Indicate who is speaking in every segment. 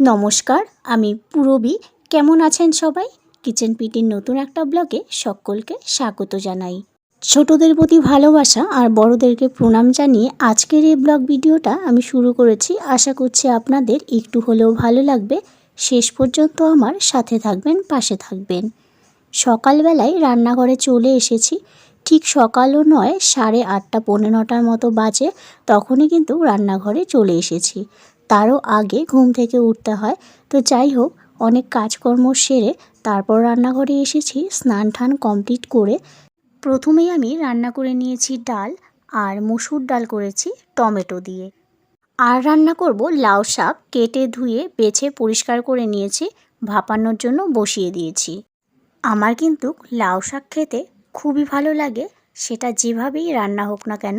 Speaker 1: নমস্কার, আমি পুরবী। কেমন আছেন সবাই? কিচেন পিটির নতুন একটা ব্লগে সকলকে স্বাগত জানাই। ছোটদের প্রতি ভালোবাসা আর বড়দেরকে প্রণাম জানিয়ে আজকের এই ব্লগ ভিডিওটা আমি শুরু করেছি। আশা করছি আপনাদের একটু হলেও ভালো লাগবে। শেষ পর্যন্ত আমার সাথে থাকবেন, পাশে থাকবেন। সকালবেলায় রান্নাঘরে চলে এসেছি। ঠিক সকালও নয়, সাড়ে আটটা, পৌনে নটার মতো বাজে, তখনই কিন্তু রান্নাঘরে চলে এসেছি। তারও আগে ঘুম থেকে উঠতে হয়। তো যাই হোক, অনেক কাজকর্ম সেরে তারপর রান্নাঘরে এসেছি স্নান টান কমপ্লিট করে। প্রথমেই আমি রান্না করে নিয়েছি ডাল আর মুসুর ডাল করেছি টমেটো দিয়ে। আর রান্না করব লাউ শাক কেটে ধুয়ে বেছে পরিষ্কার করে নিয়েছি, ভাপানোর জন্য বসিয়ে দিয়েছি। আমার কিন্তু লাউ শাক খেতে খুবই ভালো লাগে, সেটা যেভাবেই রান্না হোক না কেন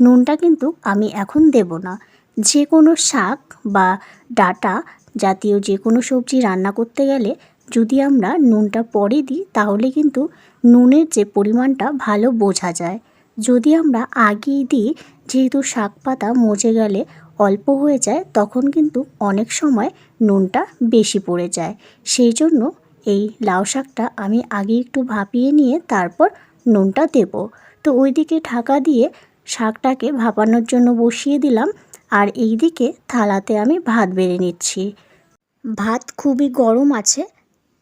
Speaker 1: নুনটা কিন্তু আমি এখন দেব না। যে কোনো শাক বা ডাটা জাতীয় যে কোনো সবজি রান্না করতে গেলে যদি আমরা নুনটা পরে দিই, তাহলে কিন্তু নুনের যে পরিমাণটা ভালো বোঝা যায়। যদি আমরা আগেই দিই, যেহেতু শাক পাতা মজে গেলে অল্প হয়ে যায়, তখন কিন্তু অনেক সময় নুনটা বেশি পড়ে যায়। সেই জন্য এই লাউ শাকটা আমি আগে একটু ভাপিয়ে নিয়ে তারপর নুনটা দেব। তো ওইদিকে ঢাকা দিয়ে শাকটাকে ভাপানোর জন্য বসিয়ে দিলাম আর এই দিকে থালাতে আমি ভাত বেড়ে নিচ্ছি। ভাত খুবই গরম আছে।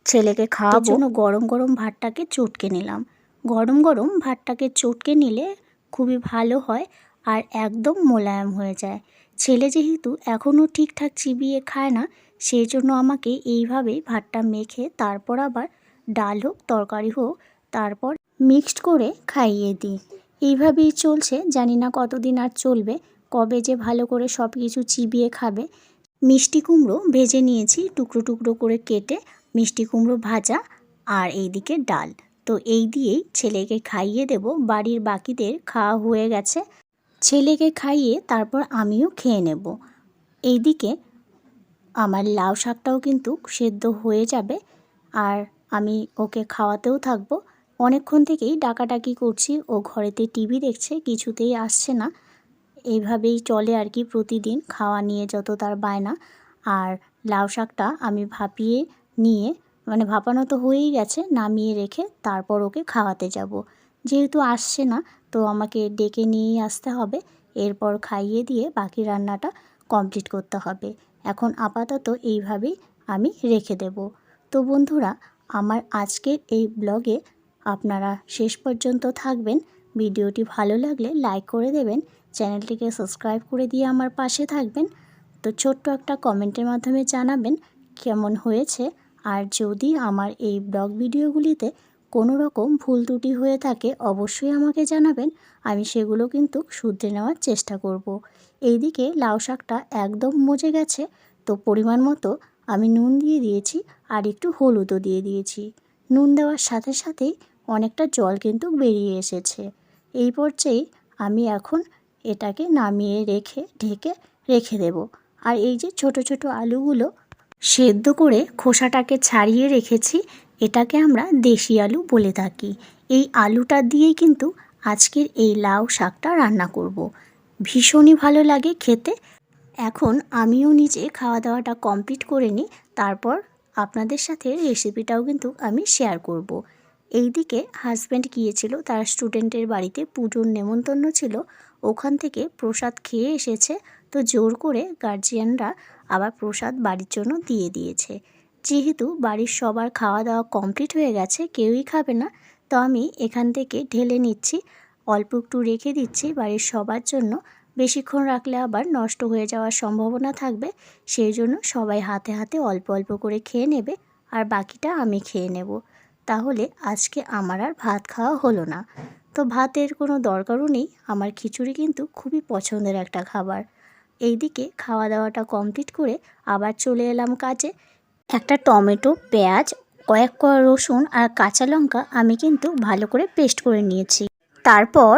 Speaker 1: ছেলেকে খাওয়ার জন্য গরম গরম ভাতটাকে চটকে নিলাম। গরম গরম ভাতটাকে চটকে নিলে খুবই ভালো হয় আর একদম মোলায়েম হয়ে যায়। ছেলে যেহেতু এখনও ঠিকঠাক চিবিয়ে খায় না, সেই জন্য আমাকে এইভাবেই ভাতটা মেখে তারপর আবার ডাল হোক, তরকারি হোক, তারপর মিক্সড করে খাইয়ে দিই। এইভাবেই চলছে, জানি না কতদিন আর চলবে, কবে যে ভালো করে সব কিছু চিবিয়ে খাবে। মিষ্টি কুমড়ো ভেজে নিয়েছি, টুকরো টুকরো করে কেটে মিষ্টি কুমড়ো ভাজা আর এইদিকে ডাল। তো এই দিয়েই ছেলেকে খাইয়ে দেব, বাড়ির বাকিদের খাওয়া হয়ে গেছে। ছেলেকে খাইয়ে তারপর আমিও খেয়ে নেব। এইদিকে আমার লাউ শাকটাও কিন্তু সেদ্ধ হয়ে যাবে, আর আমি ওকে খাওয়াতেও থাকব। অনেকক্ষণ থেকেই ডাকাডাকি করছি ও ঘরেতে টিভি দেখছে, কিছুতেই আসছে না। এইভাবেই চলে আর কি প্রতিদিন, খাওয়া নিয়ে যত তার বায়না। আর লাউ শাকটা আমি ভাপিয়ে নিয়ে মানে ভাপানো তো হয়েই গেছে, নামিয়ে রেখে তারপর ওকে খাওয়াতে যাব। যেহেতু আসছে না, তো আমাকে ডেকে নিয়েই আসতে হবে। এরপর খাইয়ে দিয়ে বাকি রান্নাটা কমপ্লিট করতে হবে। এখন আপাতত এইভাবেই আমি রেখে দেব। তো বন্ধুরা, আমার আজকের এই ব্লগে আপনারা শেষ পর্যন্ত থাকবেন। ভিডিওটি ভালো লাগলে লাইক করে দেবেন। চ্যানেলটিকে সাবস্ক্রাইব করে দিয়ে আমার পাশে থাকবেন। তো ছোট্ট একটা কমেন্টের মাধ্যমে জানাবেন কেমন হয়েছে। আর যদি আমার এই ব্লগ ভিডিওগুলিতে কোনো রকম ভুল ত্রুটি হয়ে থাকে, অবশ্যই আমাকে জানাবেন। আমি সেগুলো কিন্তু শুধরে নেওয়ার চেষ্টা করব। এইদিকে লাউ শাকটা একদম মজে গেছে। তো পরিমাণ মতো আমি নুন দিয়ে দিয়েছি আর একটু হলুদও দিয়ে দিয়েছি। নুন দেওয়ার সাথে সাথেই অনেকটা জল কিন্তু বেরিয়ে এসেছে এই পর্যায়ে আমি এখন এটাকে নামিয়ে রেখে, ঢেকে রেখে দেব আর এই যে ছোট ছোট আলুগুলো সেদ্ধ করে খোসাটাকে ছাড়িয়ে রেখেছি, এটাকে আমরা দেশি আলু বলে থাকি এই আলুটা দিয়েই কিন্তু আজকের এই লাউ শাকটা রান্না করব। ভীষণই ভালো লাগে খেতে এখন আমিও নিজে খাওয়া দাওয়াটা কমপ্লিট করে নিই, তারপর আপনাদের সাথে রেসিপিটাও কিন্তু আমি শেয়ার করব। এইদিকে হাজব্যান্ড গিয়েছিল, তার স্টুডেন্টের বাড়িতে পুজোর নেমন্তন্ন ছিল, ওখান থেকে প্রসাদ খেয়ে এসেছে, তো জোর করে গার্জিয়ানরা আবার প্রসাদ বাড়ির জন্য দিয়ে দিয়েছে। যেহেতু বাড়ির সবার খাওয়া দাওয়া কমপ্লিট হয়ে গেছে, কেউই খাবে না, তো আমি এখান থেকে ঢেলে নিচ্ছি, অল্প একটু রেখে দিচ্ছি বাড়ির সবার জন্য, বেশিক্ষণ রাখলে আবার নষ্ট হয়ে যাওয়ার সম্ভাবনা থাকবে, সেই জন্য সবাই হাতে হাতে অল্প অল্প করে খেয়ে নেবে, আর বাকিটা আমি খেয়ে নেব। তাহলে আজকে আমার আর ভাত খাওয়া হলো না। তো ভাতের কোনো দরকারও নেই, আমার খিচুড়ি কিন্তু খুবই পছন্দের একটা খাবার। এইদিকে খাওয়া দাওয়াটা কমপ্লিট করে আবার চলে এলাম কাজে। একটা টমেটো, পেঁয়াজ, কয়েক কয়েক রসুন আর কাঁচা লঙ্কা আমি কিন্তু ভালো করে পেস্ট করে নিয়েছি। তারপর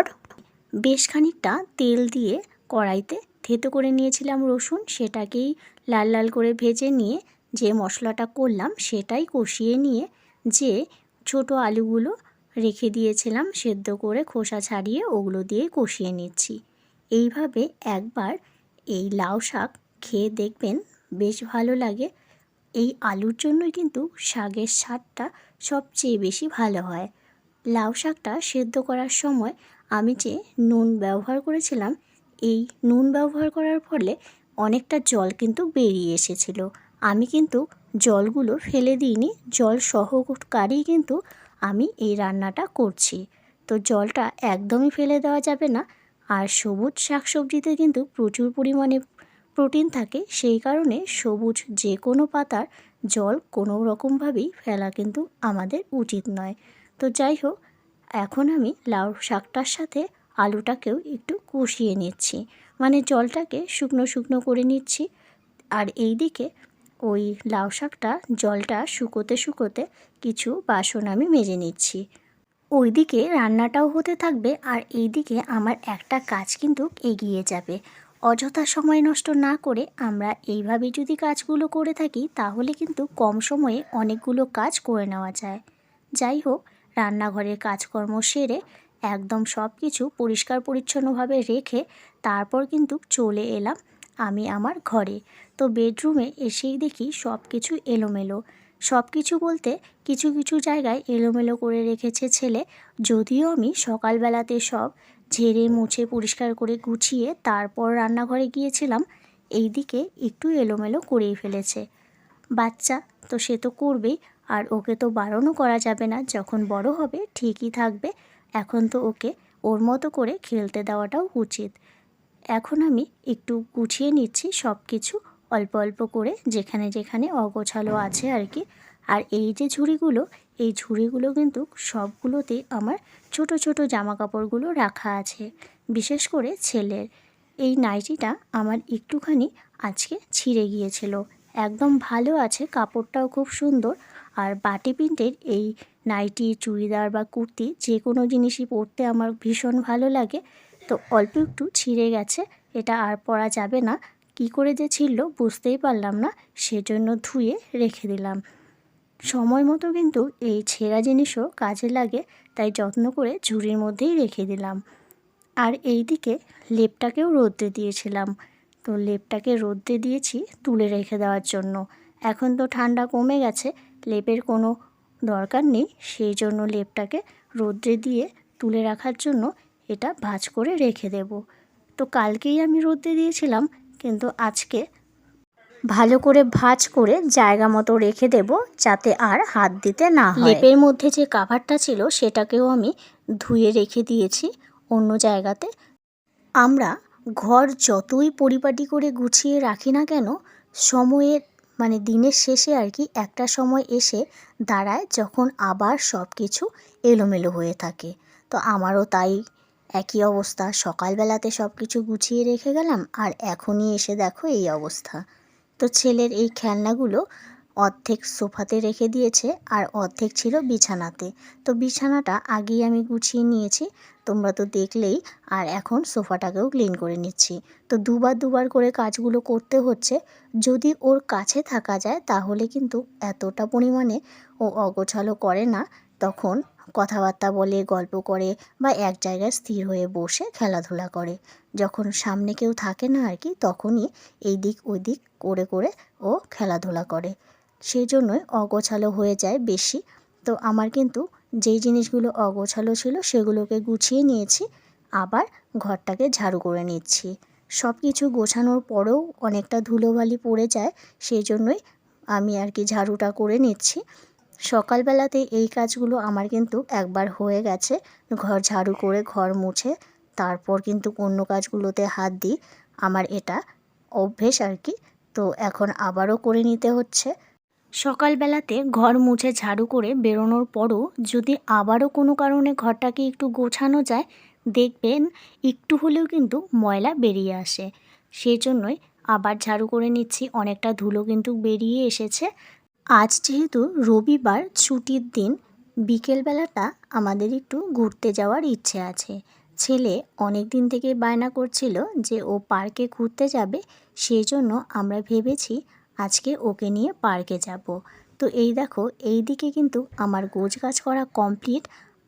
Speaker 1: বেশ খানিকটা তেল দিয়ে কড়াইতে থেতো করে নিয়েছিলাম রসুন, সেটাকেই লাল লাল করে ভেজে নিয়ে যে মশলাটা করলাম সেটাই কষিয়ে নিয়ে যে ছোট আলুগুলো রেখে দিয়েছিলাম সেদ্ধ করে খোসা ছাড়িয়ে ওগুলো দিয়ে কষিয়ে নিচ্ছি। এইভাবে একবার এই লাউ শাক খেয়ে দেখবেন বেশ ভালো লাগে। এই আলুর জন্যই কিন্তু শাকের স্বাদটা সবচেয়ে বেশি ভালো হয়। লাউ শাকটা সেদ্ধ করার সময় আমি যে নুন ব্যবহার করেছিলাম, এই নুন ব্যবহার করার ফলে অনেকটা জল কিন্তু বেরিয়ে এসেছিল। আমি কিন্তু জলগুলো ফেলে দিইনি, জল সহকারেই কিন্তু আমি এই রান্নাটা করছি। তো জলটা একদমই ফেলে দেওয়া যাবে না। আর সবুজ শাকসবজিতে কিন্তু প্রচুর পরিমাণে প্রোটিন থাকে, সেই কারণে সবুজ যে কোনো পাতার জল কোনো রকমভাবেই ফেলা কিন্তু আমাদের উচিত নয়। তো যাই হোক, এখন আমি লাউ শাকটার সাথে আলুটাকেও একটু কষিয়ে নিচ্ছি। মানে জলটাকে শুকনো শুকনো করে নিচ্ছি। আর এই দিকে ওই লাউ শাকটা জলটা শুকোতে শুকোতে কিছু বাসন আমি মেজে নিচ্ছি। ওইদিকে রান্নাটাও হতে থাকবে আর এইদিকে আমার একটা কাজ কিন্তু এগিয়ে যাবে। অযথা সময় নষ্ট না করে আমরা এইভাবে যদি কাজগুলো করে থাকি, তাহলে কিন্তু কম সময়ে অনেকগুলো কাজ করে নেওয়া যায়। যাই হোক, রান্নাঘরের কাজকর্ম সেরে একদম সব কিছু পরিষ্কার পরিচ্ছন্নভাবে রেখে তারপর কিন্তু চলে এলাম আমি আমার ঘরে। তো বেডরুমে এসেই দেখি সব কিছু এলোমেলো। সব কিছু বলতে কিছু কিছু জায়গায় এলোমেলো করে রেখেছে ছেলে। যদিও আমি সকালবেলাতে সব ঝেড়ে মুছে পরিষ্কার করে গুছিয়ে তারপর রান্নাঘরে গিয়েছিলাম এই দিকে একটু এলোমেলো করেই ফেলেছে। বাচ্চা, তো সে তো করবেই, আর ওকে তো বারণও করা যাবে না, যখন বড় হবে ঠিকই থাকবে। এখন তো ওকে ওর মতো করে খেলতে দেওয়াটাও উচিত। এখন আমি একটু গুছিয়ে নিচ্ছি সব কিছু অল্প অল্প করে যেখানে যেখানে অগোছালো আছে আর কি। আর এই যে ঝুড়িগুলো, এই ঝুড়িগুলো কিন্তু সবগুলোতে আমার ছোট ছোট জামা কাপড়গুলো রাখা আছে। বিশেষ করে ছেলের। এই নাইটিটা আমার একটুখানি আজকে ছিঁড়ে গিয়েছিল। একদম ভালো আছে, কাপড়টাও খুব সুন্দর। আর বাটি প্রিন্টের এই নাইটি, চুড়িদার বা কুর্তি যে কোনো জিনিসই পরতে আমার ভীষণ ভালো লাগে। তো অল্প একটু ছিঁড়ে গেছে। এটা আর পরা যাবে না। কি করে যে ছিঁড়ল বুঝতেই পারলাম না। সেজন্য ধুয়ে রেখে দিলাম। সময় মতো কিন্তু এই ছেঁড়া জিনিসও কাজে লাগে, তাই যত্ন করে ঝুড়ির মধ্যেই রেখে দিলাম। আর এই দিকে লেপটাকেও রোদ্রে দিয়েছিলাম। তো লেপটাকে রোদ্রে দিয়েছি তুলে রেখে দেওয়ার জন্য। এখন তো ঠান্ডা কমে গেছে, লেপের কোনো দরকার নেই। সেই জন্য লেপটাকে রোদ্রে দিয়ে তুলে রাখার জন্য এটা ভাজ করে রেখে দেব। তো কালকেই আমি রোদ্রে দিয়েছিলাম, কিন্তু আজকে ভালো করে ভাজ করে জায়গা মতো রেখে দেব যাতে আর হাত দিতে না হয়। লেপের মধ্যে যে কাভারটা ছিল, সেটাকেও আমি ধুয়ে রেখে দিয়েছি অন্য জায়গাতে। আমরা ঘর যতই পরিপাটি করে গুছিয়ে রাখি না কেন, সময়ের মানে দিনের শেষে আর কি একটা সময় এসে দাঁড়ায় যখন আবার সব কিছু এলোমেলো হয়ে থাকে। তো আমারও তাই একই অবস্থা। সকালবেলাতে সব কিছু গুছিয়ে রেখে গেলাম আর এখনই এসে দেখো এই অবস্থা। তো ছেলের এই খেলনাগুলো অর্ধেক সোফাতে রেখে দিয়েছে আর অর্ধেক ছিল বিছানাতে। তো বিছানাটা আগেই আমি গুছিয়ে নিয়েছি, তোমরা তো দেখলেই। আর এখন সোফাটাকেও ক্লিন করে নিচ্ছি। তো দুবার দুবার করে কাজগুলো করতে হচ্ছে। যদি ওর কাছে থাকা যায় তাহলে কিন্তু এতটা পরিমাণে ও অগোছালো করে না, তখন কথাবার্তা বলে, গল্প করে বা এক জায়গায় স্থির হয়ে বসে খেলাধুলা করে। যখন সামনে কেউ থাকে না আর কি, তখনই এই দিক ওই দিক করে করে ও খেলাধুলা করে। সেই জন্যই অগোছালো হয়ে যায় বেশি। তো আমার কিন্তু যেই জিনিসগুলো অগোছালো ছিল সেগুলোকে গুছিয়ে নিয়েছি, আবার ঘরটাকে ঝাড়ু করে নিচ্ছি। সব কিছু গোছানোর পরেও অনেকটা ধুলোবালি পড়ে যায় সেই জন্যই আমি আর কি ঝাড়ুটা করে নিচ্ছি। সকালবেলাতে এই কাজগুলো আমার কিন্তু একবার হয়ে গেছে। ঘর ঝাড়ু করে ঘর মুছে, তারপর কিন্তু অন্য কাজগুলোতে হাত দিই। আমার এটা অভ্যেস আর কি। তো এখন আবারও করে নিতে হচ্ছে। সকালবেলাতে ঘর মুছে ঝাড়ু করে বেরোনোর পরও যদি আবারও কোনো কারণে ঘরটাকে একটু গোছানো যায়, দেখবেন একটু হলেও কিন্তু ময়লা বেরিয়ে আসে। সেই জন্যই আবার ঝাড়ু করে নিচ্ছি। অনেকটা ধুলো কিন্তু বেরিয়ে এসেছে। আজ যেহেতু রবিবার ছুটির দিন, বিকেলবেলাটা আমাদের একটু ঘুরতে যাওয়ার ইচ্ছে আছে। ছেলে অনেক দিন থেকে বায়না করছিল যে ও পার্কে ঘুরতে যাবে সেই জন্য আমরা ভেবেছি আজকে ওকে নিয়ে পার্কে যাব। তো এই দেখো, এই দিকে কিন্তু আমার গোছ গাছ করা কমপ্লিট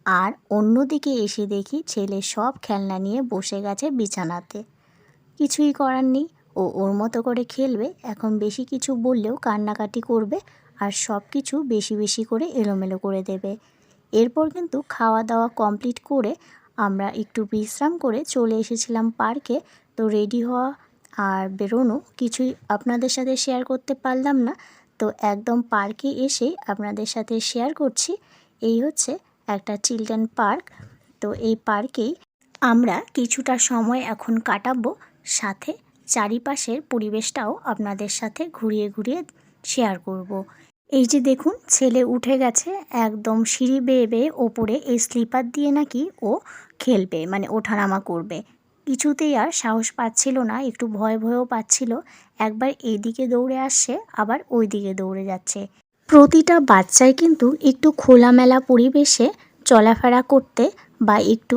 Speaker 1: আর অন্য দিকে এসে দেখি ছেলে সব খেলনা নিয়ে বসে গেছে বিছানাতে। কিছুই করার নেই, ও ওর মতো করে খেলবে, এখন বেশি কিছু বললেও কান্নাকাটি করবে আর সব কিছু বেশি বেশি করে এলোমেলো করে দেবে। এরপর কিন্তু খাওয়া দাওয়া কমপ্লিট করে আমরা একটু বিশ্রাম করে চলে এসেছিলাম পার্কে। তো রেডি হওয়া আর বেরোনো কিছুই আপনাদের সাথে শেয়ার করতে পারলাম না। তো একদম পার্কে এসেই আপনাদের সাথে শেয়ার করছি। এই হচ্ছে একটা চিলড্রেন পার্ক তো এই পার্কেই আমরা কিছুটা সময় এখন কাটাবো। সাথে চারিপাশের পরিবেশটাও আপনাদের সাথে ঘুরিয়ে ঘুরিয়ে শেয়ার করব। এই যে দেখুন, ছেলে উঠে গেছে, একদম সিঁড়ি বেয়ে বেয়ে ওপরে এই স্লিপার দিয়ে নাকি ও খেলবে মানে ওঠানামা করবে। কিছুতেই আর সাহস পাচ্ছিল না, একটু ভয় ভয়ও পাচ্ছিল। একবার এইদিকে দৌড়ে আসছে, আবার ওই দিকে দৌড়ে যাচ্ছে। প্রতিটা বাচ্চাই কিন্তু একটু খোলামেলা পরিবেশে চলাফেরা করতে বা একটু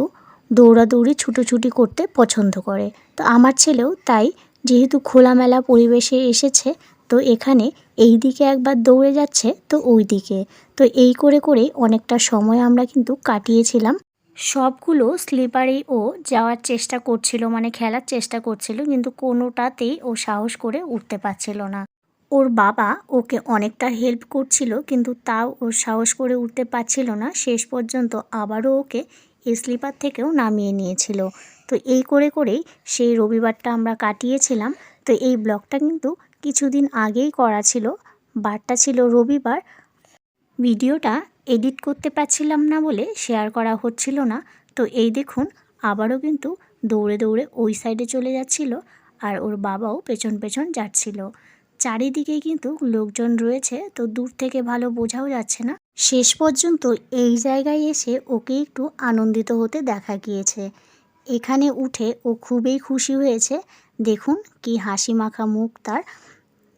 Speaker 1: দৌড়াদৌড়ি, ছুটোছুটি করতে পছন্দ করে। তো আমার ছেলেও তাই, যেহেতু খোলামেলা পরিবেশে এসেছে, তো এখানে এই দিকে একবার দৌড়ে যাচ্ছে, তো ওই দিকে। তো এই করে করে অনেকটা সময় আমরা কিন্তু কাটিয়েছিলাম। সবগুলো স্লিপারে ও যাওয়ার চেষ্টা করছিল মানে খেলার চেষ্টা করছিল, কিন্তু কোনোটাতেই ও সাহস করে উঠতে পারছিল না। ওর বাবা ওকে অনেকটা হেল্প করছিল, কিন্তু তাও ও সাহস করে উঠতে পারছিল না। শেষ পর্যন্ত আবারও ওকে স্লিপার থেকেও নামিয়ে নিয়েছিল। তো এই করে করেই সেই রবিবারটা আমরা কাটিয়েছিলাম। তো এই ব্লগটা কিন্তু কিছুদিন আগেই করা ছিল, বারটা ছিল রবিবার। ভিডিওটা এডিট করতে পারছিলাম না বলে শেয়ার করা হচ্ছিল না। তো এই দেখুন, আবারও কিন্তু দৌড়ে দৌড়ে ওই সাইডে চলে যাচ্ছিল আর ওর বাবাও পেছন পেছন যাচ্ছিল। চারিদিকে কিন্তু লোকজন রয়েছে, তো দূর থেকে ভালো বোঝাও যাচ্ছে না। শেষ পর্যন্ত এই জায়গায় এসে ওকে একটু আনন্দিত হতে দেখা গিয়েছে। এখানে উঠে ও খুবই খুশি হয়েছে। দেখুন কি হাসি মাখা মুখ তার।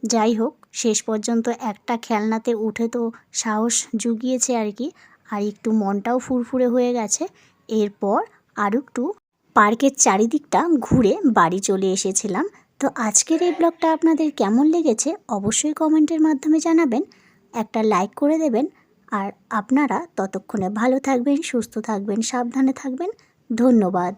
Speaker 1: যাই হোক, শেষ পর্যন্ত একটা খেলনাতে উঠে তো সাহস জুগিয়েছে আর কি। আর একটু মনটাও ফুরফুরে হয়ে গেছে। এরপর আর একটু পার্কের চারিদিকটা ঘুরে বাড়ি চলে এসেছিলাম। তো আজকের এই ব্লগটা আপনাদের কেমন লেগেছে অবশ্যই কমেন্টের মাধ্যমে জানাবেন। একটা লাইক করে দেবেন। আর আপনারা ততক্ষণে ভালো থাকবেন, সুস্থ থাকবেন, সাবধানে থাকবেন। ধন্যবাদ।